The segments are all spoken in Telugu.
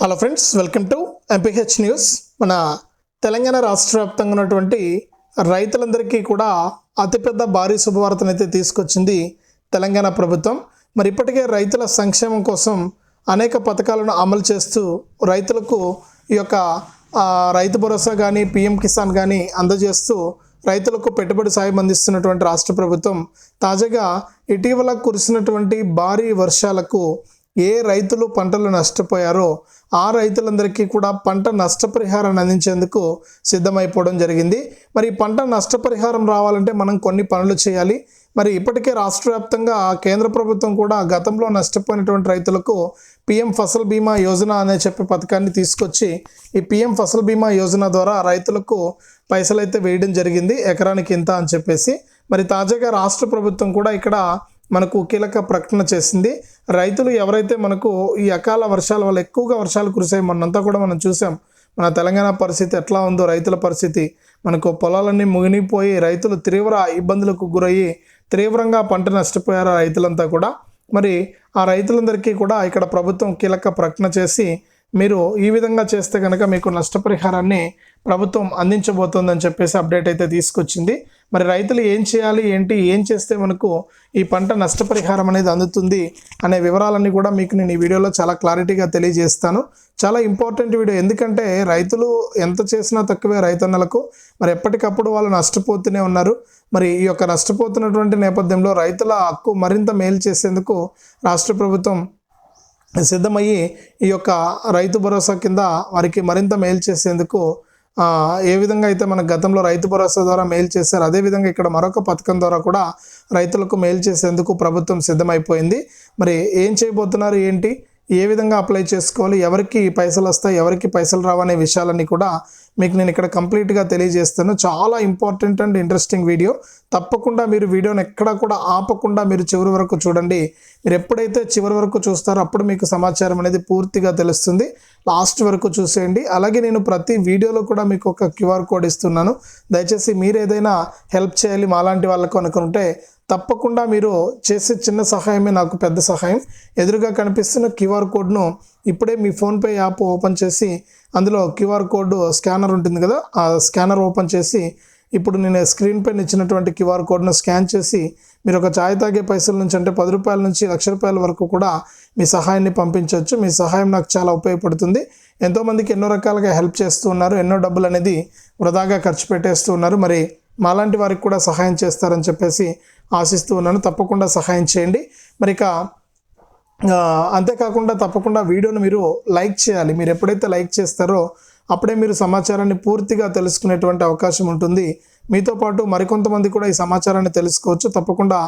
Hello friends welcome to M P H news మన తెలంగాణ రాష్ట్ర వ్యాప్తంగా ఉన్నటువంటి రైతులందరికీ కూడా అతిపెద్ద భారీ శుభవార్తనైతే తీసుకొచ్చింది తెలంగాణ ప్రభుత్వం. మరి ఇప్పటికే రైతుల సంక్షేమం కోసం అనేక పథకాలను అమలు చేస్తూ రైతులకు ఈ యొక్క రైతు భరోసా కానీ పిఎం కిసాన్ కానీ అందజేస్తూ రైతులకు పెట్టుబడి సాయం అందిస్తున్నటువంటి రాష్ట్ర ప్రభుత్వం. తాజాగా ఇటీవల కురిసినటువంటి భారీ వర్షాలకు ఏ రైతులు పంటలు నష్టపోయారో ఆ రైతులందరికీ కూడా పంట నష్టపరిహారాన్ని అందించేందుకు సిద్ధమైపోవడం జరిగింది. మరి పంట నష్టపరిహారం రావాలంటే మనం కొన్ని పనులు చేయాలి. మరి ఇప్పటికే రాష్ట్ర వ్యాప్తంగా కేంద్ర ప్రభుత్వం కూడా గతంలో నష్టపోయినటువంటి రైతులకు పిఎం ఫసల్ బీమా యోజన అనే చెప్పే పథకాన్ని తీసుకొచ్చి ఈ పిఎం ఫసల్ బీమా యోజన ద్వారా రైతులకు పైసలు అయితే వేయడం జరిగింది. ఎకరానికి ఇంత అని చెప్పేసి. మరి తాజాగా రాష్ట్ర ప్రభుత్వం కూడా ఇక్కడ మనకు కీలక ప్రకటన చేసింది. రైతులు ఎవరైతే మనకు ఈ అకాల వర్షాల వల్ల ఎక్కువగా వర్షాలు కురిసాయి మొన్నంతా కూడా మనం చూసాం. మన తెలంగాణ పరిస్థితి ఎట్లా ఉందో రైతుల పరిస్థితి. మనకు పొలాలన్నీ మునిగిపోయి రైతులు తీవ్ర ఇబ్బందులకు గురయ్యి తీవ్రంగా పంట నష్టపోయారు రైతులంతా కూడా. మరి ఆ రైతులందరికీ కూడా ఇక్కడ ప్రభుత్వం కీలక ప్రకటన చేసి మీరు ఈ విధంగా చేస్తే కనుక మీకు నష్టపరిహారాన్ని ప్రభుత్వం అందించబోతోందని చెప్పేసి అప్డేట్ అయితే తీసుకొచ్చింది. మరి రైతులు ఏం చేయాలి ఏంటి ఏం చేస్తే మనకు ఈ పంట నష్టపరిహారం అనేది అందుతుంది అనే వివరాలన్నీ కూడా మీకు నేను ఈ వీడియోలో చాలా క్లారిటీగా తెలియజేస్తాను. చాలా ఇంపార్టెంట్ వీడియో. ఎందుకంటే రైతులు ఎంత చేసినా తక్కువే రైతన్నలకు. మరి ఎప్పటికప్పుడు వాళ్ళు నష్టపోతూనే ఉన్నారు. మరి ఈ యొక్క నష్టపోతున్నటువంటి నేపథ్యంలో రైతుల హక్కు మరింత మేలు చేసేందుకు రాష్ట్ర ప్రభుత్వం సిద్ధమయ్యి ఈ యొక్క రైతు భరోసా కింద వారికి మరింత మేలు చేసేందుకు ఏ విధంగా అయితే మన గతంలో రైతు భరోసా ద్వారా మేలు చేశారు అదేవిధంగా ఇక్కడ మరొక పథకం ద్వారా కూడా రైతులకు మేలు చేసేందుకు ప్రభుత్వం సిద్ధమైపోయింది. మరి ఏం చేయబోతున్నారు ఏంటి? ఏ విధంగా అప్లై చేసుకోవాలి? ఎవరికి పైసలు వస్తాయి? ఎవరికి పైసలు రావనే విషయాలన్నీ కూడా మీకు నేను ఇక్కడ కంప్లీట్గా తెలియజేస్తాను. చాలా ఇంపార్టెంట్ అండ్ ఇంట్రెస్టింగ్ వీడియో. తప్పకుండా మీరు వీడియోని ఎక్కడా కూడా ఆపకుండా మీరు చివరి వరకు చూడండి. మీరు ఎప్పుడైతే చివరి వరకు చూస్తారో అప్పుడు మీకు సమాచారం అనేది పూర్తిగా తెలుస్తుంది. లాస్ట్ వరకు చూసేయండి. అలాగే నేను ప్రతి వీడియోలో కూడా మీకు ఒక క్యూఆర్ కోడ్ ఇస్తున్నాను. దయచేసి మీరు ఏదైనా హెల్ప్ చేయాలి మాలాంటి వాళ్ళకు అనుకుంటే తప్పకుండా మీరు చేసే చిన్న సహాయమే నాకు పెద్ద సహాయం. ఎదురుగా కనిపిస్తున్న క్యూఆర్ కోడ్ను ఇప్పుడే మీ ఫోన్పే యాప్ ఓపెన్ చేసి అందులో క్యూఆర్ కోడ్ స్కానర్ ఉంటుంది కదా ఆ స్కానర్ ఓపెన్ చేసి ఇప్పుడు నేను స్క్రీన్ పైన ఇచ్చినటువంటి క్యూఆర్ కోడ్ను స్కాన్ చేసి మీరు ఒక ఛాయ్ తాగే పైసల నుంచి అంటే పది రూపాయల నుంచి లక్ష రూపాయల వరకు కూడా మీ సహాయాన్ని పంపించవచ్చు మీ సహాయం నాకు చాలా ఉపయోగపడుతుంది. ఎంతోమందికి ఎన్నో రకాలుగా హెల్ప్ చేస్తూ ఉన్నారు. ఎన్నో డబ్బులు అనేది వృధాగా ఖర్చు పెట్టేస్తూ ఉన్నారు. మరి మాలాంటి వారికి కూడా సహాయం చేస్తారని చెప్పేసి ఆశిస్తూ ఉన్నాను. తప్పకుండా సహాయం చేయండి. మరి ఇక అంతేకాకుండా తప్పకుండా వీడియోను మీరు లైక్ చేయాలి. మీరు ఎప్పుడైతే లైక్ చేస్తారో అప్పుడే మీరు సమాచారాన్ని పూర్తిగా తెలుసుకునేటువంటి అవకాశం ఉంటుంది. మీతో పాటు మరికొంతమంది కూడా ఈ సమాచారాన్ని తెలుసుకోవచ్చు. తప్పకుండా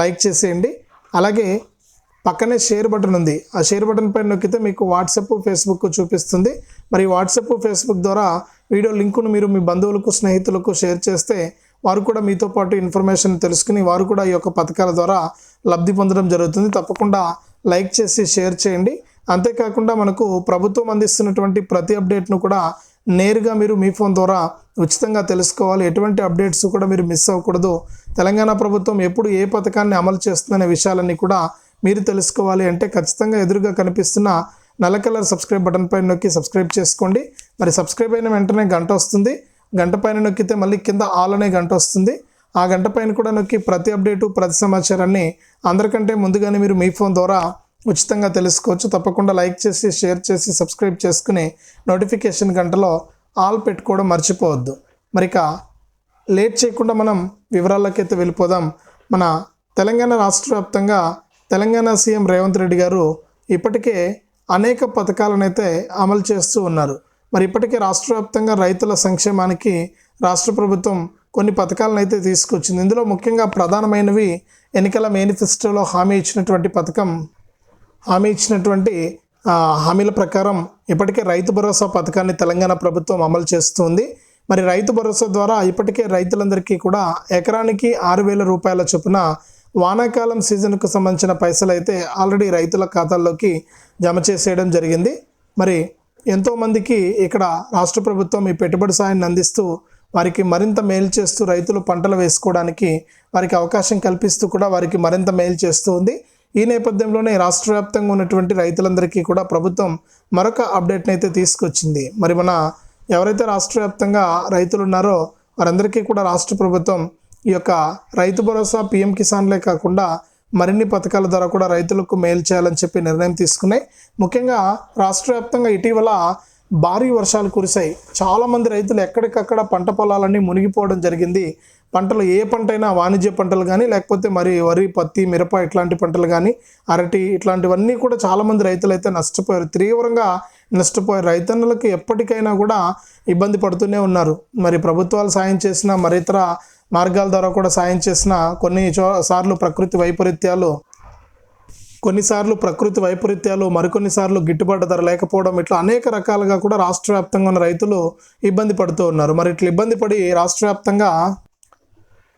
లైక్ చేసేయండి. అలాగే పక్కనే షేర్ బటన్ ఉంది. ఆ షేర్ బటన్ పైన నొక్కితే మీకు వాట్సాప్ ఫేస్బుక్ చూపిస్తుంది. మరి వాట్సాప్ ఫేస్బుక్ ద్వారా వీడియో లింకును మీరు మీ బంధువులకు స్నేహితులకు షేర్ చేస్తే వారు కూడా మీతో పాటు ఇన్ఫర్మేషన్ తెలుసుకుని వారు కూడా ఈ యొక్క పథకాల ద్వారా లబ్ధి పొందడం జరుగుతుంది. తప్పకుండా లైక్ చేసి షేర్ చేయండి. అంతేకాకుండా మనకు ప్రభుత్వం అందిస్తున్నటువంటి ప్రతి అప్డేట్ను కూడా నేరుగా మీరు మీ ఫోన్ ద్వారా ఉచితంగా తెలుసుకోవాలి. ఎటువంటి అప్డేట్స్ కూడా మీరు మిస్ అవ్వకూడదు. తెలంగాణ ప్రభుత్వం ఎప్పుడు ఏ పథకాన్ని అమలు చేస్తుందనే విషయాలన్నీ కూడా మీరు తెలుసుకోవాలి అంటే ఖచ్చితంగా ఎదురుగా కనిపిస్తున్న నల్ల కలర్ సబ్స్క్రైబ్ బటన్ పైన నొక్కి సబ్స్క్రైబ్ చేసుకోండి. మరి సబ్స్క్రైబ్ అయిన వెంటనే గంట వస్తుంది. గంట పైన నొక్కితే మళ్ళీ కింద ఆల్ అనే గంట వస్తుంది. ఆ గంట పైన కూడా నొక్కి ప్రతి అప్డేటు ప్రతి సమాచారాన్ని అందరికంటే ముందుగానే మీరు మీ ఫోన్ ద్వారా ఉచితంగా తెలుసుకోవచ్చు. తప్పకుండా లైక్ చేసి షేర్ చేసి సబ్స్క్రైబ్ చేసుకుని నోటిఫికేషన్ గంటలో ఆల్ పెట్టుకోవడం మర్చిపోవద్దు. మరిక లేట్ చేయకుండా మనం వివరాలకైతే వెళ్ళిపోదాం. మన తెలంగాణ రాష్ట్ర వ్యాప్తంగా తెలంగాణ సీఎం రేవంత్ రెడ్డి గారు ఇప్పటికే అనేక పథకాలనైతే అమలు చేస్తూ ఉన్నారు. మరి ఇప్పటికే రాష్ట్ర వ్యాప్తంగా రైతుల సంక్షేమానికి రాష్ట్ర ప్రభుత్వం కొన్ని పథకాలను అయితే తీసుకొచ్చింది. ఇందులో ముఖ్యంగా ప్రధానమైనవి ఎన్నికల మేనిఫెస్టోలో హామీ ఇచ్చినటువంటి పథకం హామీ ఇచ్చినటువంటి హామీల ప్రకారం ఇప్పటికే రైతు భరోసా పథకాన్ని తెలంగాణ ప్రభుత్వం అమలు చేస్తుంది. మరి రైతు భరోసా ద్వారా ఇప్పటికే రైతులందరికీ కూడా ఎకరానికి ఆరు వేల రూపాయల చొప్పున వానాకాలం సీజన్కు సంబంధించిన పైసలు అయితే ఆల్రెడీ రైతుల ఖాతాల్లోకి జమ చేసేయడం జరిగింది. మరి ఎంతోమందికి ఇక్కడ రాష్ట్ర ప్రభుత్వం ఈ పెట్టుబడి సాయాన్ని అందిస్తూ వారికి మరింత మేలు చేస్తూ రైతులు పంటలు వేసుకోవడానికి వారికి అవకాశం కల్పిస్తూ కూడా వారికి మరింత మేలు చేస్తూ ఉంది. ఈ నేపథ్యంలోనే రాష్ట్ర వ్యాప్తంగా ఉన్నటువంటి రైతులందరికీ కూడా ప్రభుత్వం మరొక అప్డేట్ని అయితే తీసుకొచ్చింది. మరి మన ఎవరైతే రాష్ట్ర వ్యాప్తంగా రైతులు ఉన్నారో వారందరికీ కూడా రాష్ట్ర ప్రభుత్వం ఈ యొక్క రైతు భరోసా పీఎం కిసాన్లే కాకుండా మరిన్ని పథకాల ద్వారా కూడా రైతులకు మేలు చేయాలని చెప్పి నిర్ణయం తీసుకున్నాయి. ముఖ్యంగా రాష్ట్ర వ్యాప్తంగా ఇటీవల భారీ వర్షాలు కురిశాయి. చాలామంది రైతులు ఎక్కడికక్కడ పంట పొలాలన్నీ మునిగిపోవడం జరిగింది. పంటలు ఏ పంట అయినా వాణిజ్య పంటలు కానీ లేకపోతే మరి వరి పత్తి మిరప ఇట్లాంటి పంటలు కానీ అరటి ఇట్లాంటివన్నీ కూడా చాలామంది రైతులు అయితే నష్టపోయారు. తీవ్రంగా నష్టపోయారు. రైతన్నులకు ఎప్పటికైనా కూడా ఇబ్బంది పడుతూనే ఉన్నారు. మరి ప్రభుత్వాలు సాయం చేసిన మరి ఇతర మార్గాల ద్వారా కూడా సాయం చేసిన కొన్ని చో సార్లు ప్రకృతి వైపరీత్యాలు కొన్నిసార్లు ప్రకృతి వైపరీత్యాలు మరికొన్నిసార్లు గిట్టుబాటు ధర లేకపోవడం ఇట్లా అనేక రకాలుగా కూడా రాష్ట్ర వ్యాప్తంగా ఉన్న రైతులు ఇబ్బంది పడుతూ ఉన్నారు. మరి ఇట్లా ఇబ్బంది పడి రాష్ట్ర వ్యాప్తంగా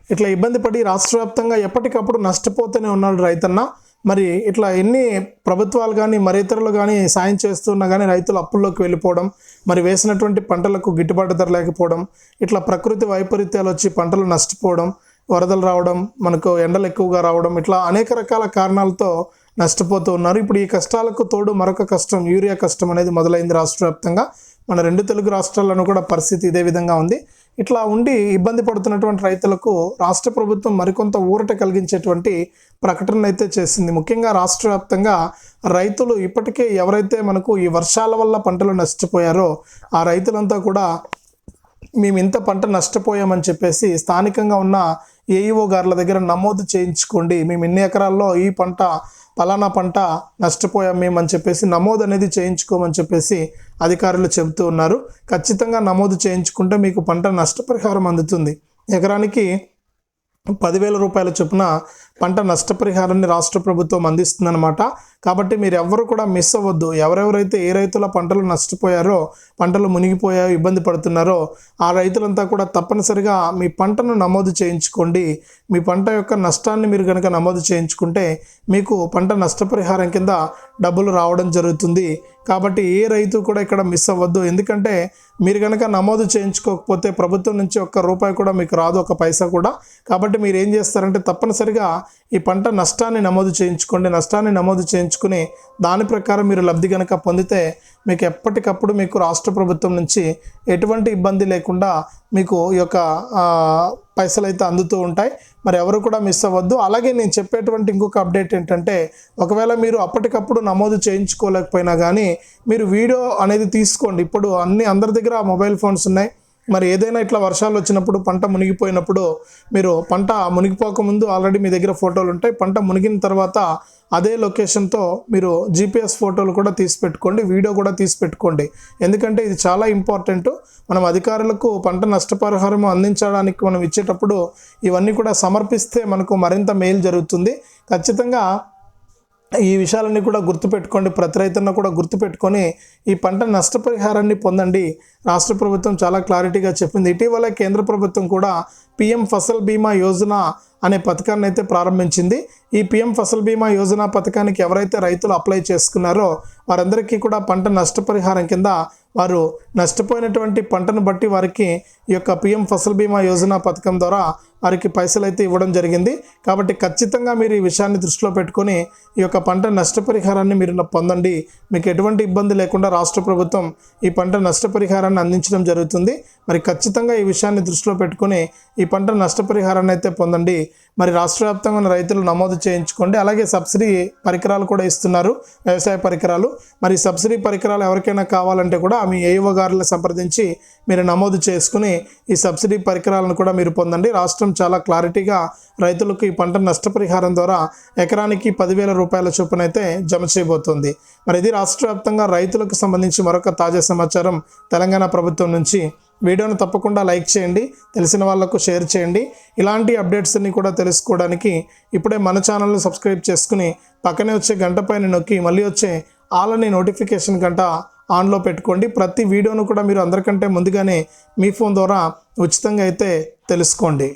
ఇట్లా ఇబ్బంది పడి రాష్ట్ర వ్యాప్తంగా ఎప్పటికప్పుడు నష్టపోతూనే ఉన్నాడు రైతన్న. మరి ఇట్లా ఎన్ని ప్రభుత్వాలు కానీ మరి ఇతరులు కానీ సాయం చేస్తున్నా కానీ రైతులు అప్పుల్లోకి వెళ్ళిపోవడం మరి వేసినటువంటి పంటలకు గిట్టుబాటు ధర లేకపోవడం ఇట్లా ప్రకృతి వైపరీత్యాలు వచ్చి పంటలు నష్టపోవడం వరదలు రావడం మనకు ఎండలు ఎక్కువగా రావడం ఇట్లా అనేక రకాల కారణాలతో నష్టపోతూ ఉన్నారు. ఇప్పుడు ఈ కష్టాలకు తోడు మరొక కష్టం యూరియా కష్టం అనేది మొదలైంది రాష్ట్ర వ్యాప్తంగా మన రెండు తెలుగు రాష్ట్రాల్లోనూ కూడా పరిస్థితి ఇదే విధంగా ఉంది. ఇట్లా ఉండి ఇబ్బంది పడుతున్నటువంటి రైతులకు రాష్ట్ర ప్రభుత్వం మరికొంత ఊరట కలిగించేటువంటి ప్రకటన అయితే చేసింది. ముఖ్యంగా రాష్ట్ర వ్యాప్తంగా రైతులు ఇప్పటికే ఎవరైతే మనకు ఈ వర్షాల వల్ల పంటలు నష్టపోయారో ఆ రైతులంతా కూడా మేము ఇంత పంట నష్టపోయామని చెప్పేసి స్థానికంగా ఉన్న ఏఈఓ గారుల దగ్గర నమోదు చేయించుకోండి. మేము ఇన్ని ఎకరాల్లో ఈ పంట పలానా పంట నష్టపోయాం మేము అని చెప్పేసి నమోదు అనేది చేయించుకోమని చెప్పేసి అధికారులు చెబుతూ ఉన్నారు. ఖచ్చితంగా నమోదు చేయించుకుంటే మీకు పంట నష్టపరిహారం అందుతుంది. ఎకరానికి పదివేల రూపాయల చొప్పున పంట నష్టపరిహారాన్ని రాష్ట్ర ప్రభుత్వం అందిస్తుందన్నమాట. కాబట్టి మీరు ఎవరు కూడా మిస్ అవ్వద్దు. ఎవరెవరైతే ఏ రైతుల పంటలు నష్టపోయారో పంటలు మునిగిపోయాయో ఇబ్బంది పడుతున్నారో ఆ రైతులంతా కూడా తప్పనిసరిగా మీ పంటను నమోదు చేయించుకోండి. మీ పంట యొక్క నష్టాన్ని మీరు కనుక నమోదు చేయించుకుంటే మీకు పంట నష్టపరిహారం కింద డబ్బులు రావడం జరుగుతుంది. కాబట్టి ఏ రైతు కూడా ఇక్కడ మిస్ అవ్వద్దు. ఎందుకంటే మీరు కనుక నమోదు చేయించుకోకపోతే ప్రభుత్వం నుంచి ఒక్క రూపాయి కూడా మీకు రాదు ఒక పైసా కూడా. కాబట్టి మీరు ఏం చేస్తారంటే తప్పనిసరిగా ఈ పంట నష్టాన్ని నమోదు చేయించుకోండి నష్టాన్ని నమోదు చేయించుకుని దాని ప్రకారం మీరు లబ్ధి కనుక పొందితే మీకు ఎప్పటికప్పుడు మీకు రాష్ట్ర ప్రభుత్వం నుంచి ఎటువంటి ఇబ్బంది లేకుండా మీకు ఈ యొక్క పైసలు అయితే అందుతూ ఉంటాయి. మరి ఎవరు కూడా మిస్ అవ్వద్దు. అలాగే నేను చెప్పేటువంటి ఇంకొక అప్డేట్ ఏంటంటే ఒకవేళ మీరు అప్పటికప్పుడు నమోదు చేయించుకోలేకపోయినా కానీ మీరు వీడియో అనేది తీసుకోండి. ఇప్పుడు అన్ని అందరి దగ్గర మొబైల్ ఫోన్స్ ఉన్నాయి. మరి ఏదైనా ఇట్లా వర్షాలు వచ్చినప్పుడు పంట మునిగిపోయినప్పుడు మీరు పంట మునిగిపోకముందు ఆల్రెడీ మీ దగ్గర ఫోటోలు ఉంటాయి. పంట మునిగిన తర్వాత అదే లొకేషన్తో మీరు జీపీఎస్ ఫోటోలు కూడా తీసి పెట్టుకోండి వీడియో కూడా తీసి పెట్టుకోండి ఎందుకంటే ఇది చాలా ఇంపార్టెంట్ మనం అధికారులకు పంట నష్టపరిహారం అందించడానికి మనం ఇచ్చేటప్పుడు ఇవన్నీ కూడా సమర్పిస్తే మనకు మరింత మేలు జరుగుతుంది. ఖచ్చితంగా ఈ విషయాలన్నీ కూడా గుర్తుపెట్టుకోండి. ప్రతి రైతున్న కూడా గుర్తుపెట్టుకొని ఈ పంట నష్టపరిహారాన్ని పొందండి. రాష్ట్ర ప్రభుత్వం చాలా క్లారిటీగా చెప్పింది. ఇటీవల కేంద్ర ప్రభుత్వం కూడా పిఎం ఫసల్ బీమా యోజన అనే పథకాన్ని అయితే ప్రారంభించింది. ఈ పిఎం ఫసల్ బీమా యోజన పథకానికి ఎవరైతే రైతులు అప్లై చేసుకున్నారో వారందరికీ కూడా పంట నష్టపరిహారం కింద వారు నష్టపోయినటువంటి పంటను బట్టి వారికి ఈ యొక్క పిఎం ఫసల్ బీమా యోజన పథకం ద్వారా వారికి పైసలు అయితే ఇవ్వడం జరిగింది. కాబట్టి ఖచ్చితంగా మీరు ఈ విషయాన్ని దృష్టిలో పెట్టుకొని ఈ యొక్క పంట నష్టపరిహారాన్ని మీరు పొందండి. మీకు ఎటువంటి ఇబ్బంది లేకుండా రాష్ట్ర ప్రభుత్వం ఈ పంట నష్టపరిహారాన్ని అందించడం జరుగుతుంది. మరి ఖచ్చితంగా ఈ విషయాన్ని దృష్టిలో పెట్టుకొని ఈ పంట నష్టపరిహారాన్ని అయితే పొందండి. మరి రాష్ట్ర వ్యాప్తంగా ఉన్న రైతులు నమోదు చేయించుకోండి. అలాగే సబ్సిడీ పరికరాలు కూడా ఇస్తున్నారు. వ్యవసాయ పరికరాలు. మరి సబ్సిడీ పరికరాలు ఎవరికైనా కావాలంటే కూడా మీ ఏఓ గారులను సంప్రదించి మీరు నమోదు చేసుకుని ఈ సబ్సిడీ పరికరాలను కూడా మీరు పొందండి. రాష్ట్రం చాలా క్లారిటీగా రైతులకు ఈ పంట నష్టపరిహారం ద్వారా ఎకరానికి పదివేల రూపాయల చొప్పున అయితే జమ చేయబోతోంది. మరి ఇది రాష్ట్ర వ్యాప్తంగా రైతులకు సంబంధించి మరొక తాజా సమాచారం తెలంగాణ ప్రభుత్వం నుంచి. వీడియోను తప్పకుండా లైక్ చేయండి తెలిసిన వాళ్ళకు షేర్ చేయండి. ఇలాంటి అప్డేట్స్ని కూడా తెలుసుకోవడానికి ఇప్పుడే మన ఛానల్ని సబ్స్క్రైబ్ చేసుకుని పక్కనే వచ్చే గంట పైన నొక్కి మళ్ళీ వచ్చే ఆలని నోటిఫికేషన్ గంట ఆన్లో పెట్టుకోండి. ప్రతి వీడియోను కూడా మీరు అందరికంటే ముందుగానే మీ ఫోన్ ద్వారా ఉచితంగా అయితే తెలుసుకోండి.